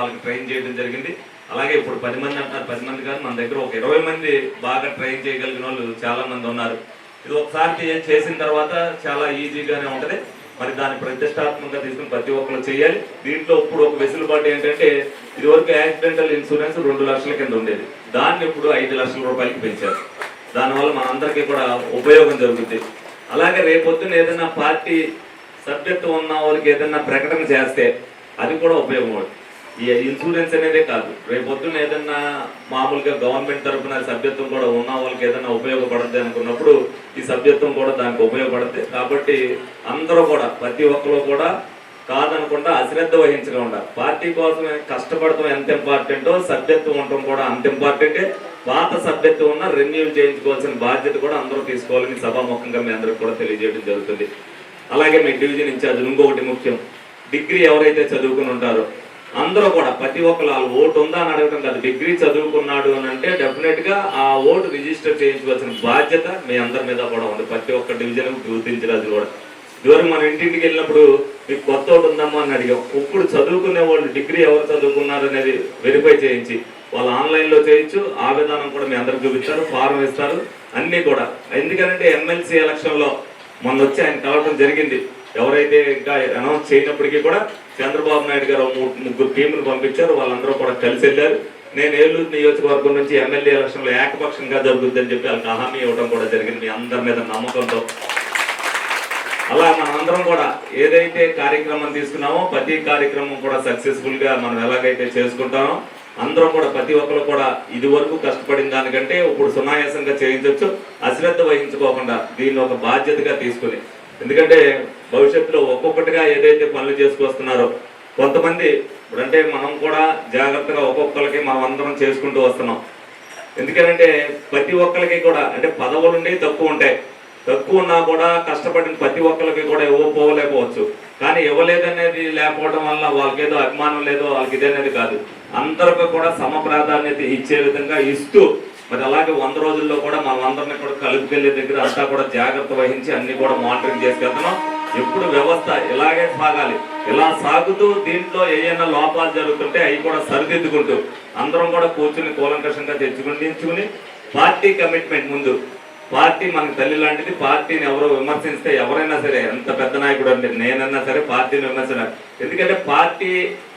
వాళ్ళకి ట్రైన్ చేయడం జరిగింది. అలాగే ఇప్పుడు పది మంది అంటున్నారు. పది మంది కాదు మన దగ్గర ఒక ఇరవై మంది బాగా ట్రైన్ చేయగలిగిన వాళ్ళు చాలా మంది ఉన్నారు. ఇది ఒకసారి చేసిన తర్వాత చాలా ఈజీగానే ఉంటుంది. మరి దాన్ని ప్రతిష్టాత్మకంగా తీసుకుని ప్రతి ఒక్కరు చేయాలి. దీంట్లో ఇప్పుడు ఒక వెసులుబాటు ఏంటంటే ఇది వరకు యాక్సిడెంటల్ ఇన్సూరెన్స్ రెండు లక్షల కింద ఉండేది. దాన్ని ఇప్పుడు ఐదు లక్షల రూపాయలకి పెంచారు. దానివల్ల మనందరికీ కూడా ఉపయోగం జరుగుతుంది అలాగే రేపొద్దున ఏదైనా పార్టీ సబ్జెక్ట్ ఉన్న వాళ్ళకి ఏదైనా ప్రకటన చేస్తే అది కూడా ఉపయోగం ఈ ఇన్సూరెన్స్ అనేదే కాదు. రేపొద్దున ఏదైనా మామూలుగా గవర్నమెంట్ తరఫున సభ్యత్వం కూడా ఉన్న వాళ్ళకి ఏదైనా ఉపయోగపడద్ది అనుకున్నప్పుడు ఈ సభ్యత్వం కూడా దానికి ఉపయోగపడద్ది. కాబట్టి అందరూ కూడా ప్రతి ఒక్కరు కూడా కాదనకుండా అశ్రద్ధ వహించగా ఉండాలి. పార్టీ కోసమే కష్టపడటం ఎంత ఇంపార్టెంటో సభ్యత్వం ఉండటం కూడా అంత ఇంపార్టెంటే. పాత సభ్యత్వం ఉన్న రెన్యూల్ చేయించుకోవాల్సిన బాధ్యత కూడా అందరూ తీసుకోవాలని సభాముఖంగా మీ అందరికి కూడా తెలియజేయడం జరుగుతుంది. అలాగే మీ డివిజన్ ఇన్ఛార్జ్ ఇంకొకటి ముఖ్యం. డిగ్రీ ఎవరైతే చదువుకుని ఉంటారో అందరూ కూడా ప్రతి ఒక్కరు ఓటు ఉందా అని అడగటం కాదు. డిగ్రీ చదువుకున్నాడు అని అంటే డెఫినెట్గా ఆ ఓటు రిజిస్టర్ చేయించుకోవాల్సిన బాధ్యత మీ అందరి మీద కూడా ఉంది. ప్రతి ఒక్క డివిజన్ గుర్తించలేదు కూడా. ఇదివరకు మన ఇంటింటికి వెళ్ళినప్పుడు మీకు కొత్త ఓటు ఉందమ్మా అని అడిగాం. ఇప్పుడు చదువుకునే వాళ్ళు డిగ్రీ ఎవరు చదువుకున్నారు అనేది వెరిఫై చేయించి వాళ్ళు ఆన్లైన్లో చేయించు చేయొచ్చు. ఆ విధానం కూడా మీ అందరికి చూపిస్తారు ఫారం ఇస్తారు. అన్నీ కూడా. ఎందుకంటే ఎమ్మెల్సీ ఎలక్షన్లో మొన్న వచ్చి ఆయన కలవడం జరిగింది. ఎవరైతే ఇంకా అనౌన్స్ చేయనప్పటికీ కూడా చంద్రబాబు నాయుడు గారు ముగ్గురు టీములు పంపించారు. వాళ్ళందరూ కూడా కలిసి వెళ్ళారు. నేను ఏలూరు నియోజకవర్గం నుంచి ఎమ్మెల్యే ఎలక్షన్లో ఏకపక్షంగా జరుగుతుందని చెప్పి వాళ్ళకి హామీ ఇవ్వడం కూడా జరిగింది. మీ అందరి మీద నమ్మకంతో. అలా మనందరం కూడా ఏదైతే కార్యక్రమం తీసుకున్నామో ప్రతి కార్యక్రమం కూడా సక్సెస్ఫుల్గా మనం ఎలాగైతే చేసుకుంటామో అందరం కూడా ప్రతి ఒక్కరు కూడా ఇది వరకు కష్టపడిన దానికంటే ఇప్పుడు సునాయాసంగా చేయించవచ్చు అశ్రద్ధ వహించుకోకుండా దీన్ని ఒక బాధ్యతగా తీసుకుని ఎందుకంటే భవిష్యత్తులో ఒక్కొక్కటిగా ఏదైతే పనులు చేసుకొస్తున్నారో కొంతమంది ఇప్పుడంటే మనం కూడా జాగ్రత్తగా ఒక్కొక్కరికి మనం అందరం చేసుకుంటూ వస్తున్నాం. ఎందుకంటే ప్రతి ఒక్కరికి కూడా అంటే పదవులు తక్కువ ఉంటాయి. తక్కువ ఉన్నా కూడా కష్టపడిన ప్రతి ఒక్కరికి కూడా ఇవ్వకపోలేకపోవచ్చు కానీ ఇవ్వలేదనేది లేకపోవడం వల్ల వాళ్ళకి ఏదో అభిమానం లేదో వాళ్ళకి ఇదనేది కాదు. అందరికి కూడా సమ ప్రాధాన్యత ఇచ్చే విధంగా ఇస్తూ మరి అలాగే వంద రోజుల్లో కూడా మనం అందరిని కూడా కలుపుకెళ్ళే దగ్గర అంతా కూడా జాగ్రత్త వహించి అన్ని కూడా మానిటరింగ్ చేసుకెళ్తున్నాం. ఎప్పుడు వ్యవస్థ ఇలాగే సాగాలి. ఇలా సాగుతూ దీంట్లో ఏమైనా లోపాలు జరుగుతుంటే అవి కూడా సరిదిద్దుకుంటూ అందరం కూడా కూర్చుని కూలంకషంగా తెచ్చుకుని పార్టీ కమిట్మెంట్ ముందు పార్టీ మనకు తల్లి లాంటిది పార్టీని ఎవరో విమర్శిస్తే ఎవరైనా సరే ఎంత పెద్ద నాయకుడు అంటే నేనన్నా సరే పార్టీని విమర్శన. ఎందుకంటే పార్టీ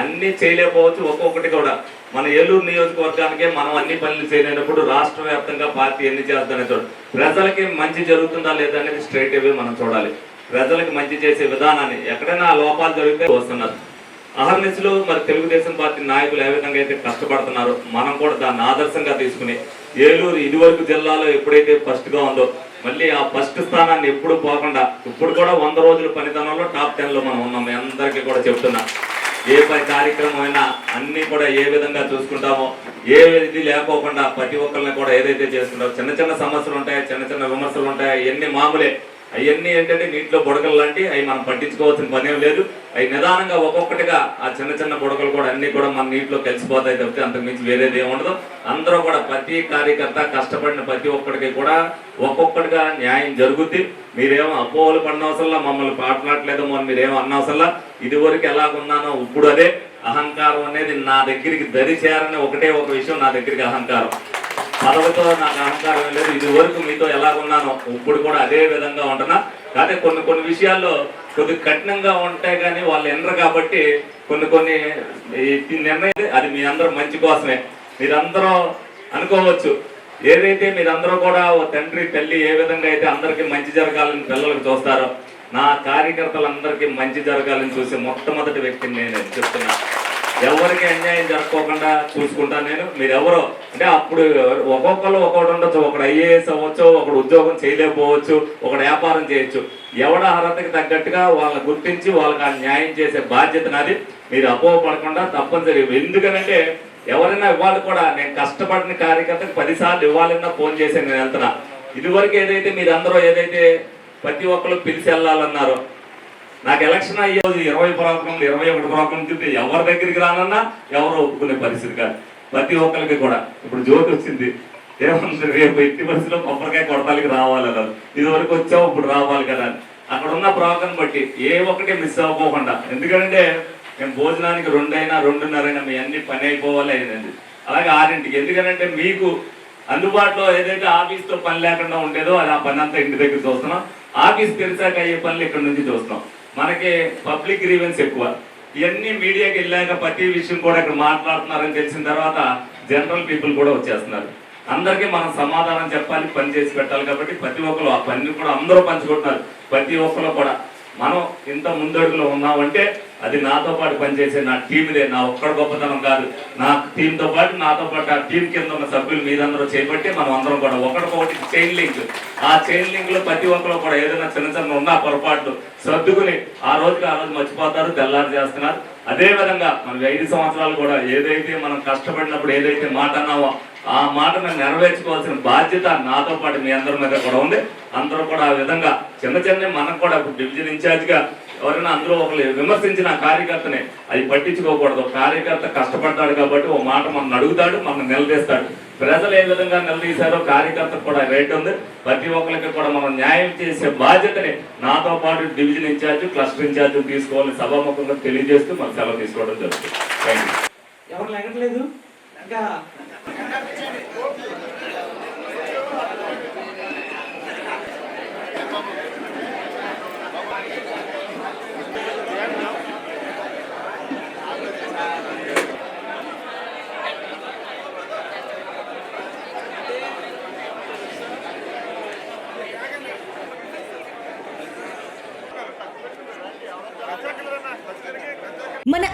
అన్ని చేయలేకపోవచ్చు ఒక్కొక్కటి కూడా. మన ఏలూరు నియోజకవర్గానికే మనం అన్ని పనులు చేయలేనప్పుడు రాష్ట్ర వ్యాప్తంగా పార్టీ ఎన్ని చేస్తుందనే చూడ. ప్రజలకి మంచి జరుగుతుందా లేదా అనేది స్ట్రైట్ అవే మనం చూడాలి. ప్రజలకు మంచి చేసే విధానాన్ని ఎక్కడైనా లోపాలు జరిగితే వస్తున్నారు. అహర్నిశలు మరి తెలుగుదేశం పార్టీ నాయకులు ఏ విధంగా అయితే కష్టపడుతున్నారో మనం కూడా దాన్ని ఆదర్శంగా తీసుకుని ఏలూరు ఇదివరకు జిల్లాలో ఎప్పుడైతే ఫస్ట్గా ఉందో మళ్ళీ ఆ ఫస్ట్ స్థానాన్ని ఎప్పుడు పోకుండా ఇప్పుడు కూడా వంద రోజుల పనితనంలో టాప్ టెన్లో మనం ఉన్నాం. మీ అందరికీ కూడా చెప్తున్నా ఏ పై కార్యక్రమం అయినా అన్ని కూడా ఏ విధంగా చూసుకుంటామో ఏ ఇది లేకోకుండా ప్రతి ఒక్కరిని కూడా ఏదైతే చేసుకుంటామో చిన్న చిన్న సమస్యలు ఉంటాయి చిన్న చిన్న విమర్శలు ఉంటాయి ఎన్ని మామూలే అవన్నీ ఏంటంటే నీటిలో బుడకలు లాంటి అవి మనం పట్టించుకోవాల్సిన పనేం లేదు. అవి నిదానంగా ఒక్కొక్కటిగా ఆ చిన్న చిన్న బుడకలు కూడా అన్ని కూడా మన నీటిలో కలిసిపోతాయి తప్పితే అంతకుమించి వేరేది ఏముండదు ఉండదు. అందరూ కూడా ప్రతి కార్యకర్త కష్టపడిన ప్రతి ఒక్కడికి కూడా ఒక్కొక్కటిగా న్యాయం జరుగుద్ది. మీరేమో అపోహలు పడినవసరంలా మమ్మల్ని పాటలాడలేదేమో అని మీరేమో అన్నవసరంలా ఇదివరకు ఎలాగున్నానో ఇప్పుడు అదే. అహంకారం అనేది నా దగ్గరికి దరి చేరని ఒకటే ఒక విషయం నా దగ్గరికి అహంకారం. పదవితో నాకు అహంకారం లేదు. ఇది వరకు మీతో ఎలాగున్నానో ఇప్పుడు కూడా అదే విధంగా ఉంటున్నా. కానీ కొన్ని కొన్ని విషయాల్లో కొద్ది కఠినంగా ఉంటాయి కానీ వాళ్ళు ఎన్నరు కాబట్టి కొన్ని కొన్ని నిర్ణయం అది మీ అందరూ మంచి కోసమే. మీరందరూ అనుకోవచ్చు. ఏదైతే మీరందరూ కూడా ఓ తండ్రి తల్లి ఏ విధంగా అయితే అందరికీ మంచి జరగాలని పిల్లలకు చూస్తారో నా కార్యకర్తలందరికీ మంచి జరగాలని చూసే మొట్టమొదటి వ్యక్తిని నేను చెప్తున్నాను ఎవరికి అన్యాయం జరుపుకోకుండా చూసుకుంటాను నేను. మీరు ఎవరో అంటే అప్పుడు ఒక్కొక్కరు ఒక్కొక్కటి ఉండొచ్చు. ఒకడు ఐఏఎస్ అవ్వచ్చు ఒకడు ఉద్యోగం చేయలేకపోవచ్చు ఒకడు వ్యాపారం చేయొచ్చు. ఎవడ అర్హతకి తగ్గట్టుగా వాళ్ళని గుర్తించి వాళ్ళకి ఆ న్యాయం చేసే బాధ్యత నాది. మీరు అపోహపడకుండా తప్పనిసరి ఎందుకనంటే ఎవరైనా ఇవ్వాలి కూడా. నేను కష్టపడిన కార్యకర్తకు పదిసార్లు ఇవ్వాలన్నా ఫోన్ చేసి నేను వెళ్తున్నా. ఇదివరకు ఏదైతే మీరు అందరూ ఏదైతే ప్రతి ఒక్కరు పిలిచి వెళ్ళాలన్నారో నాకు ఎలక్షన్ అయ్యే ఇరవై ప్రోగ్రాంలు ఇరవై ఒకటి ప్రోగ్రాం తింటే ఎవరి దగ్గరికి రానన్నా ఎవరు ఒప్పుకునే పరిస్థితి కాదు. ప్రతి ఒక్కరికి కూడా. ఇప్పుడు జ్యోతి వచ్చింది. ఏమంటారు రేపు ఎట్టి పరిస్థితిలో కొబ్బరికాయ కొడతాలకి రావాలి అన్నారు. ఇది వరకు వచ్చావు ఇప్పుడు రావాలి కదా అని. అక్కడ ఉన్న ప్రోగ్రాం బట్టి ఏ ఒక్కటి మిస్ అవ్వకోకుండా ఎందుకంటే మేము భోజనానికి రెండైనా రెండున్నరైనా మీ అన్ని పని అయిపోవాలి అయిందండి అలాగే ఆరింటికి. ఎందుకంటే మీకు అందుబాటులో ఏదైతే ఆఫీస్తో పని లేకుండా ఉండేదో అది ఆ పని అంతా ఇంటి దగ్గర చూస్తున్నాం. ఆఫీస్ తెరిచాక అయ్యే పనులు ఇక్కడ నుంచి చూస్తున్నాం. మనకి పబ్లిక్ గ్రీవెన్స్ ఎక్కువ. ఇవన్నీ మీడియాకి వెళ్ళాక ప్రతి విషయం కూడా ఇక్కడ మాట్లాడుతున్నారని తెలిసిన తర్వాత జనరల్ పీపుల్ కూడా వచ్చేస్తున్నారు. అందరికీ మనం సమాధానం చెప్పాలి పని చేసి పెట్టాలి కాబట్టి ప్రతి ఒక్కరు ఆ పని కూడా అందరూ పంచుకుంటున్నారు. ప్రతి ఒక్కరు కూడా. మనం ఇంత ముందడుగులో ఉన్నామంటే అది నాతో పాటు పనిచేసే నా టీందే నా ఒక్కడ గొప్పతనం కాదు. నా టీంతో పాటు నాతో పాటు ఆ టీం కింద ఉన్న సభ్యులు మీరందరూ చేపట్టి మనం అందరం కూడా ఒకటికొకటి చైన్ లింక్ ఆ చైన్ లింక్లో ప్రతి ఒక్కరు కూడా ఏదైనా చిన్న చిన్న ఉన్న పొరపాట్లు సర్దుకుని ఆ రోజుకి ఆ రోజు మర్చిపోతారు తెల్లారు చేస్తున్నారు. అదే విధంగా మనకి ఐదు సంవత్సరాలు కూడా ఏదైతే మనం కష్టపడినప్పుడు ఏదైతే మాట అన్నావో ఆ మాటను నెరవేర్చుకోవాల్సిన బాధ్యత నాతో పాటు మీ అందరి మీద కూడా ఉంది. అందరూ కూడా ఆ విధంగా చిన్న చిన్న మనకు కూడా ఇప్పుడు డివిజన్ ఇన్ఛార్జ్గా ఎవరైనా అందరూ ఒకరు విమర్శించిన కార్యకర్తని అది పట్టించుకోకూడదు. కార్యకర్త కష్టపడ్డాడు కాబట్టి ఓ మాట మనం అడుగుతాడు మనం నిలదీస్తాడు. ప్రజలు ఏ విధంగా నిలదీశారో కార్యకర్తకు కూడా రేట్ ఉంది. ప్రతి ఒక్కరికి కూడా మనం న్యాయం చేసే బాధ్యతని నాతో పాటు డివిజన్ ఇన్ఛార్జ్ క్లస్టర్ ఇన్ఛార్జ్ తీసుకోవాలని సభాముఖంగా తెలియజేస్తూ మనం సెలవు తీసుకోవడం జరుగుతుంది. థ్యాంక్ యూ ఎవరు లెగట్లేదు? ఇంకా మన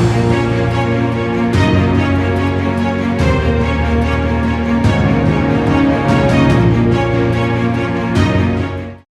Thank you.